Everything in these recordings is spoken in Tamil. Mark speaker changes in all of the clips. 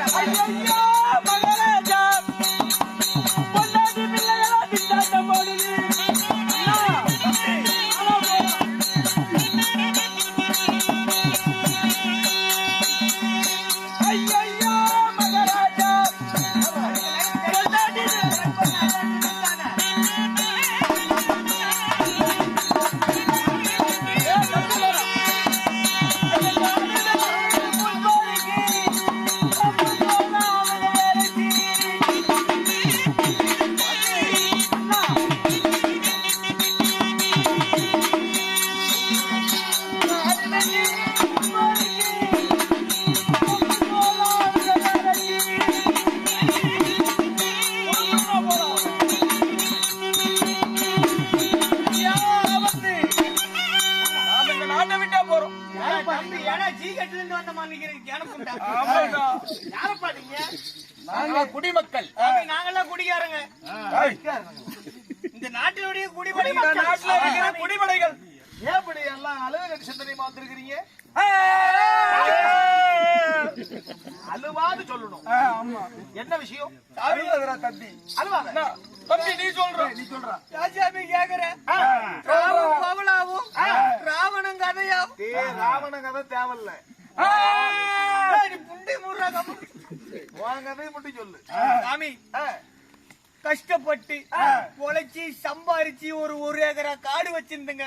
Speaker 1: ay, ay, ay. நாங்க குடிமக்கள்.
Speaker 2: நாங்கெல்லாம் குடிகாரங்க.
Speaker 1: ஏய்,
Speaker 2: இந்த நாட்டினுடைய குடிமக்கள்.
Speaker 1: நாட்டுல இருக்கிற குடிமடைகள்
Speaker 3: ஏப்படி எல்லாம் அலுவலக சிந்தனையுமா வந்திருக்கிறீங்க அழுவாது சொல்லணும்.
Speaker 1: ஆமா.
Speaker 3: என்ன விஷயம்?
Speaker 1: அழுவதுடா தம்பி.
Speaker 3: அழுவாத.
Speaker 1: தம்பி நீ சொல்ற.
Speaker 3: நீ சொல்ற.
Speaker 2: ராஜாமி கேக்குறேன் ராவண பவளாவும் கதையாவும்.
Speaker 3: டே ராவண கதை தேவையில்ல.
Speaker 2: நீ புண்டி முறா
Speaker 3: உன் கதையை மட்டும் சொல்லு.
Speaker 2: சாமி கஷ்டப்பட்டு உழைச்சி சம்பாரிச்சு ஒரு ஒரு ஏக்கரா காடு வச்சிருந்துங்க.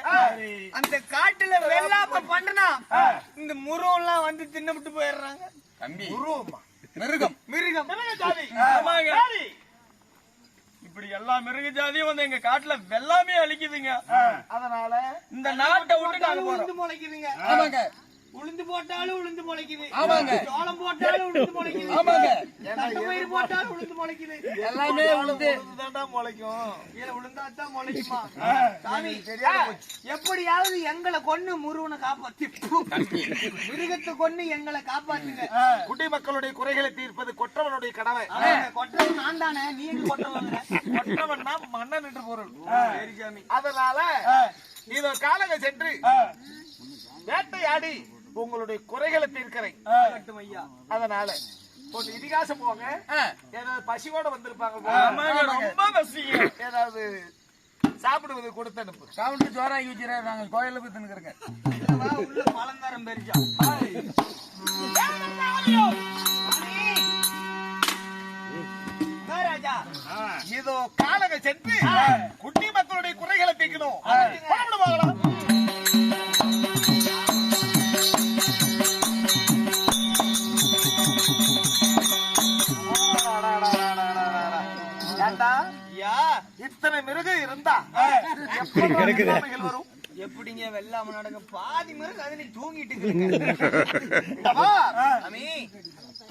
Speaker 2: அந்த காட்டுல வெள்ளாம பண்ணனா இந்த முருகம் எல்லாம் வந்து தின்னுபிட்டு போயிடுறாங்க.
Speaker 1: தம்பி.
Speaker 3: உருவமா?
Speaker 1: மிருகம்.
Speaker 2: மிருகம்.
Speaker 1: ஆமாங்க. இப்படி எல்லா மிருக ஜாதியும் வந்து எங்க காட்டுல வெள்ளாமே அழிக்குதுங்க.
Speaker 3: அதனால
Speaker 1: இந்த நாட்டை விட்டு நாங்க போறோம்.
Speaker 2: முளைக்குதுங்க.
Speaker 1: ஆமாங்க.
Speaker 2: உளுந்து போட்டாலும் உளுந்து முளைக்குது.
Speaker 1: ஆமாங்க.
Speaker 2: சோளம் போட்டாலும் உளுந்து முளைக்குது.
Speaker 1: ஆமாங்க.
Speaker 2: தட்டுப்பயிர் போட்டாலும் உளுந்து முளைக்குது.
Speaker 1: எல்லாமே உளுந்து.
Speaker 3: தாண்டா முளைக்கும்.
Speaker 2: இதுல உளுந்தாத்தான் முளைக்குமா? சாமி எப்படியாவது எங்களை கொன்னு முருகனை காப்பாத்தி. மிருகத்தை கொன்னு எங்களை காப்பாத்துங்க.
Speaker 3: குடிமக்களுடைய குறைகளை தீர்ப்பது கொற்றவனுடைய கடமை.
Speaker 2: கொட்டவன் நான் தானே? நீ எங்க கொட்டவங்க
Speaker 3: கொற்றவன்னா மன்னன் என்று பொருள். அதனால இதோ காலங்க சென்று வேட்டையாடி உங்களுடைய குறைகளை தீர்க்கிறேன் அதனால இதிகாசம் போங்க. ஏதாவது பசியோட வந்திருப்பாங்க
Speaker 1: ரொம்ப பசிங்க.
Speaker 3: ஏதாவது சாப்பிடுவது கொடுத்து அனுப்பு.
Speaker 1: சாப்பிட்டு ஜோராகி வச்சுறேன் நாங்க கோயில போய் தின்னுக்கிறேங்க.
Speaker 2: பெரிஜா ராஜா
Speaker 3: இதோ காலங்க சென்று குடிமக்களுடைய
Speaker 2: எப்படிங்க வெள்ளாம நடக்க? பாதி அதுல தூங்கிட்டு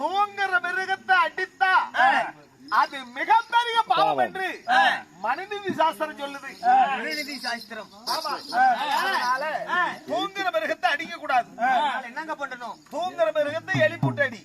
Speaker 3: தூங்குற மிருகத்தை அடித்தா அது மிகப்பெரிய பாவம் என்று மனுநீதி சாஸ்திரம் சொல்லுது.
Speaker 2: மனுநீதி சாஸ்திரம்.
Speaker 3: தூங்குற மிருகத்தை அடிக்க கூடாது
Speaker 2: அதனால என்னங்க பண்ணணும்?
Speaker 3: தூங்குற மிருகத்தை எழுப்பிட்டு அடி.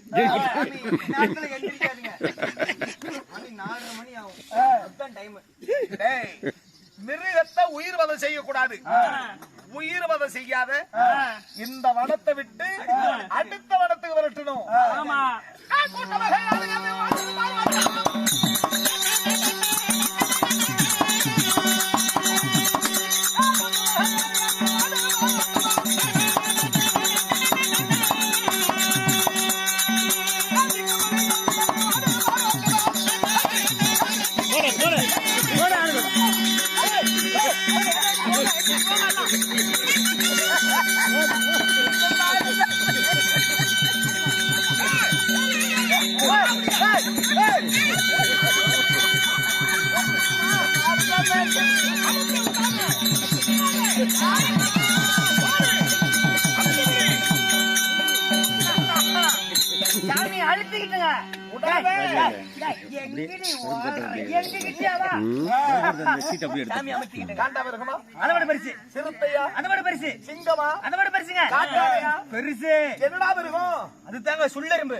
Speaker 2: பெருசு.
Speaker 3: என்னடா மிருகம்
Speaker 2: அது தாங்க சுள்ளெரும்பு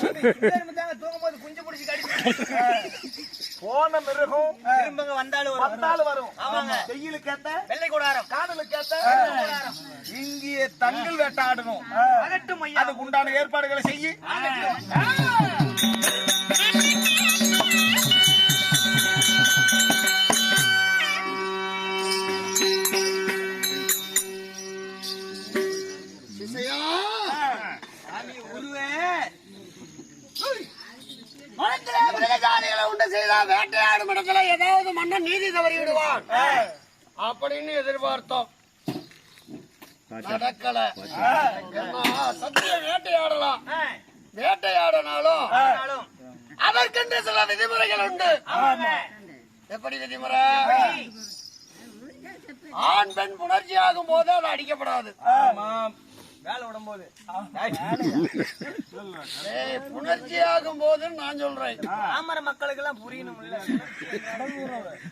Speaker 2: சுள்ளெரும்பு தாங்க தூங்கும் போது குஞ்சு பிடிச்சி கடிச்சு
Speaker 3: போன மிருகம்
Speaker 2: திரும்பங்க வந்தாலும் வரும்.
Speaker 3: வந்தாலும் வரும்.
Speaker 2: ஆமாங்க.
Speaker 3: வெயிலுக்கு ஏத்த
Speaker 2: வெள்ளை கூடாரம்.
Speaker 3: காணலுக்கு ஏத்த. இங்கே தங்கள் வேட்டாடணும். அதுக்கு உண்டான ஏற்பாடுகளை செய்யி.
Speaker 4: விடுவான் அப்படின்னு எதிர்பார்த்தோம். நடக்கல. ஏன்னா, சத்தியம் வேட்டையாடலாம். வேட்டையாடினாலும்
Speaker 2: ஆனாலும்.
Speaker 4: அதற்கென்று சில விதிமுறைகள் உண்டு. எப்படி விதிமுறை? ஆண் பெண் புணர்ச்சி ஆகும் போது அது அடிக்கப்படாது.
Speaker 2: வேலை விடும்போது.
Speaker 4: ஏய், புணர்ச்சி ஆகும் போது நான் சொல்றேன்.
Speaker 2: ஆமர மக்களுக்கு எல்லாம் புரியணும் இல்ல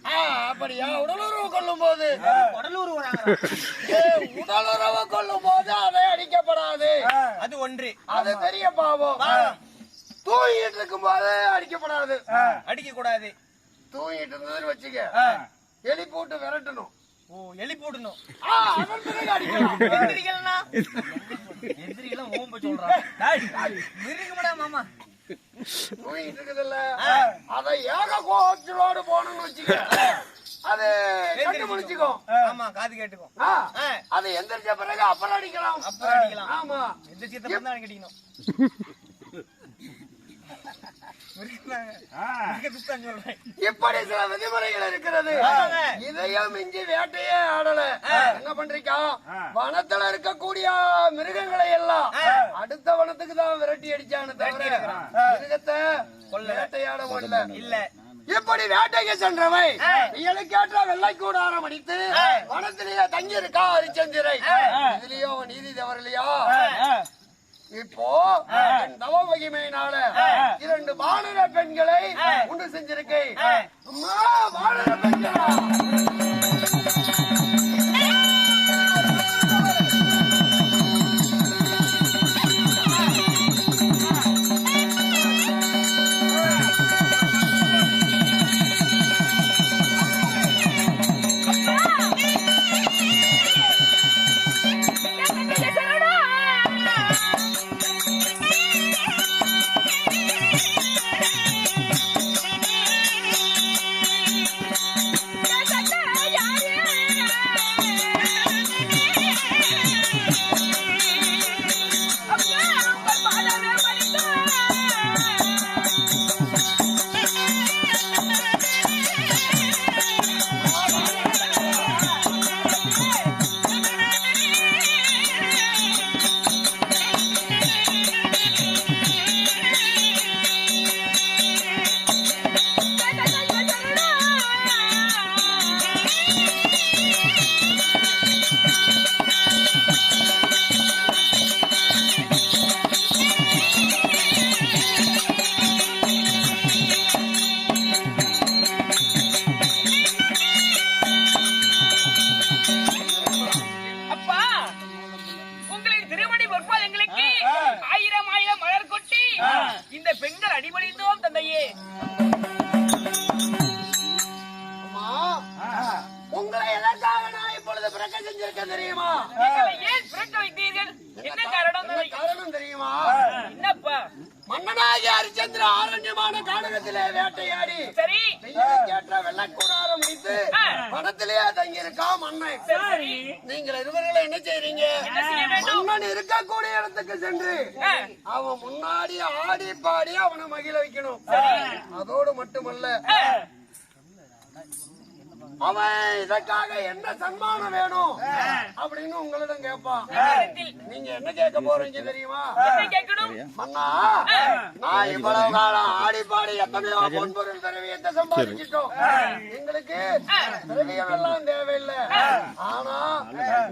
Speaker 4: ஆ, அப்படியா? உடலுறவு கொள்ளும் போது ஏய், உடலுறவு கொள்ளும் போது அதை அடிக்கப்படாது.
Speaker 2: அது ஒன்று.
Speaker 4: அது பெரிய பாவம். தூங்கிட்டு இருக்கும் போது அடிக்கப்படாது.
Speaker 2: அடிக்க கூடாது
Speaker 4: தூங்கிட்டு இருந்ததுன்னு வச்சுக்க. எலி போட்டு விரட்டணும்.
Speaker 2: ஓ எலி போடணும்.
Speaker 4: பிறகு
Speaker 2: எந்திரிக்கலாம் ஓம்ப சொல்றான் மிருகமடா மாமா.
Speaker 4: தூங்கிட்டு இருக்குதுல்ல அதை ஏக கோச்சலோடு போகணும்னு வச்சுக்க. அது கண்டு முடிச்சுக்கோ.
Speaker 2: ஆமா காது
Speaker 4: ஆ. அது எந்திரிச்ச பிறகு அப்புறம் அடிக்கலாம்.
Speaker 2: அப்புறம் அடிக்கலாம்.
Speaker 4: ஆமா.
Speaker 2: எந்த சீத்தை தான் சொல்றேன்
Speaker 4: இப்படி சில விதிமுறைகள் இருக்கிறது. இதையும் மிஞ்சி வேட்டையே ஆடல. என்ன பண்றீங்க வனத்துல இருக்கக்கூடிய மிருகங்களை எல்லாம் அடுத்த வனத்துக்கு தான் விரட்டி அடிச்சானு தவிர மிருகத்தை வேட்டையாட முடியல.
Speaker 2: இல்ல.
Speaker 4: இப்படி வேட்டைக்கு சென்றவை. இயலுக்கேற்ற வெள்ளை கூடாரம் அடித்து வனத்திலேயே தங்கி இருக்கா ஹரிச்சந்திரை இதுலயோ நீதி தவறலையா இப்போ தவ மகிமையினால இரண்டு வானர பெண்களை உண்டு செஞ்சிருக்கேன். வானர பெண்களா? மன்னனாகிய ஹரிச்சந்திர ஆரண்யமான காடகத்திலே வேட்டையாடி.
Speaker 5: சரி.
Speaker 4: கேட்ட வெள்ளக்கூடாரம் முடித்து வனத்திலேயே தங்கி இருக்கா மன்னன்.
Speaker 5: சரி.
Speaker 4: நீங்கள் என்ன செய்றீங்க? மன்னன் இருக்கக்கூடிய இடத்துக்கு சென்று அவன் முன்னாடி ஆடி பாடி அவனை மகிழ வைக்கணும். அதோடு மட்டுமல்ல அவன் இதற்காக என்ன சன்மானம் வேணும்? அப்படின்னு உங்களிடம் கேட்பான். நீங்க என்ன கேட்க போறீங்க தெரியுமா?
Speaker 5: என்ன கேட்கணும்?
Speaker 4: மன்னா நான் இவ்வளவு காலம் ஆடி பாடி எத்தனையோ பொன்பொருள் திரவியத்தை சம்பாதிச்சிட்டோம். எங்களுக்கு திரவியம் எல்லாம் தேவையில்லை. ஆனா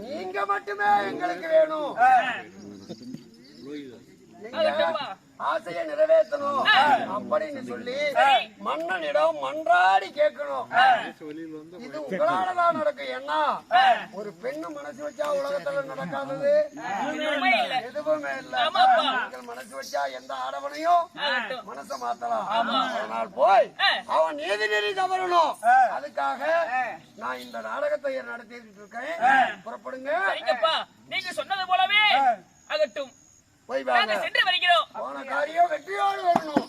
Speaker 4: நீங்க மட்டுமே எங்களுக்கு வேணும். ஆசையை நிறைவேற்றணும். அப்படின்னு சொல்லி மன்னனிடம் மன்றாடி கேட்கணும். இது உங்களாலதான் நடக்கும். ஏன்னா ஒரு பெண்ணு மனசு வச்சா உலகத்துல நடக்காதது எதுவுமே இல்ல. நீங்கள் மனசு வச்சா எந்த ஆடவனையும். மனசை மாத்தலாம். அதனால் போய். அவன் நீதி நெறி தவறணும். அதுக்காக நான் இந்த நாடகத்தை நடத்திட்டு இருக்கேன். புறப்படுங்க.
Speaker 5: நீங்க சொன்னது போலவே ஆகட்டும்
Speaker 4: போய் வாங்க.
Speaker 5: சென்று வருகிறோம்.
Speaker 4: போன காரியம் வெற்றியோடு வரணும்.